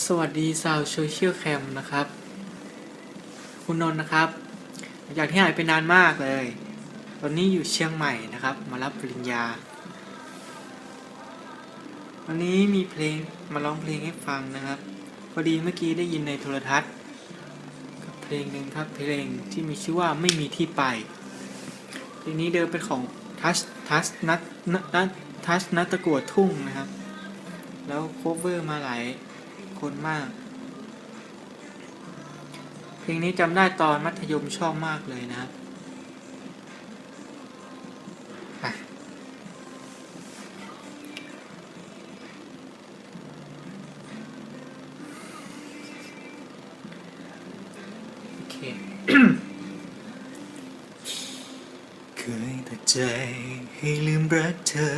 สวัสดีชาวโซเชียลแคมนะครับ คุณนนท์นะครับอยากที่หายไปนานมากเลย ตอนนี้อยู่เชียงใหม่นะครับ มารับปริญญา วันนี้มีเพลงมาร้องเพลงให้ฟังนะครับ พอดีเมื่อกี้ได้ยินในโทรทัศน์กับเพลงหนึ่งครับ เพลงที่มีชื่อว่าไม่มีที่ไป เพลงนี้เดิมเป็นของทัชทัชนัทนัททัชนัตตะกัวทุ่งนะครับ แล้วโคเวอร์มาหลาย คนมาก เพลงนี้จำได้ตอนมัธยมชอบมากเลยนะครับไปโอเคเคยตัดใจให้ลืมรักเธอ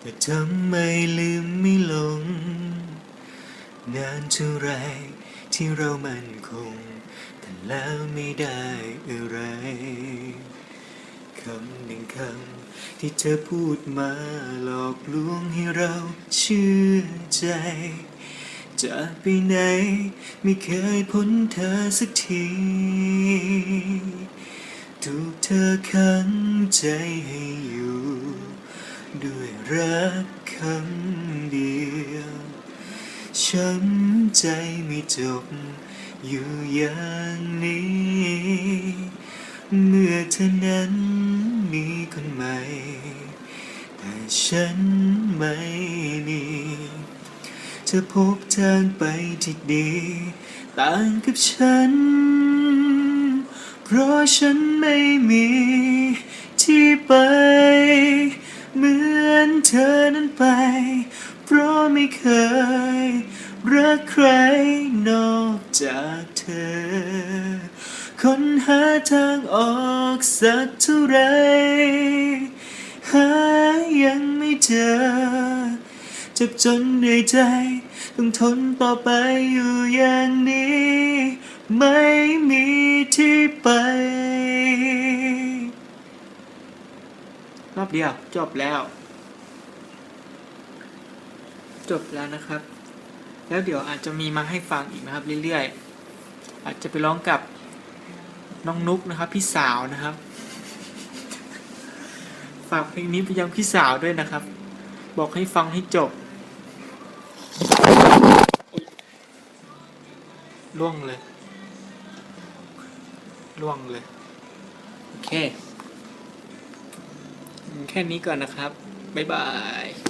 แต่ทำไมลืมไม่ลง นานเท่าไรที่เรามันคง แต่แล้วไม่ได้อะไรคำหนึ่งคำที่เธอพูดมาหลอกลวงให้เราเชื่อใจจะไปไหนไม่เคยพ้นเธอสักทีถูกเธอขังใจให้อยู่ ด้วยรักคำเดียว ช้ำใจไม่จบอยู่อย่างนี้ เมื่อเธอนั้นมีคนใหม่ แต่ฉันไม่มีเธอพบทางไปที่ดี ต่างกับฉัน เพราะฉันไม่มีที่ไป เหมือนเธอ เพราะไม่เคย รักใครนอกจากเธอ คนหาทางออกสักเท่าไร หายังไม่เจอ เจ็บจนเหนื่อยใจ ต้องทนต่อไปอยู่อย่างนี้ ไม่มีที่ไปรอบเดียวจบแล้ว จบแล้วนะครับ แล้วเดี๋ยวอาจจะมีมาให้ฟังอีกนะครับเรื่อยๆ อาจจะไปร้องกับน้องนุ๊กนะครับ พี่สาวนะครับ ฝากเพลงนี้ไปยังพี่สาวด้วยนะครับ บอกให้ฟังให้จบล่วงเลยล่วงเลย โอเค แค่นี้ก่อนนะครับ บ๊ายบาย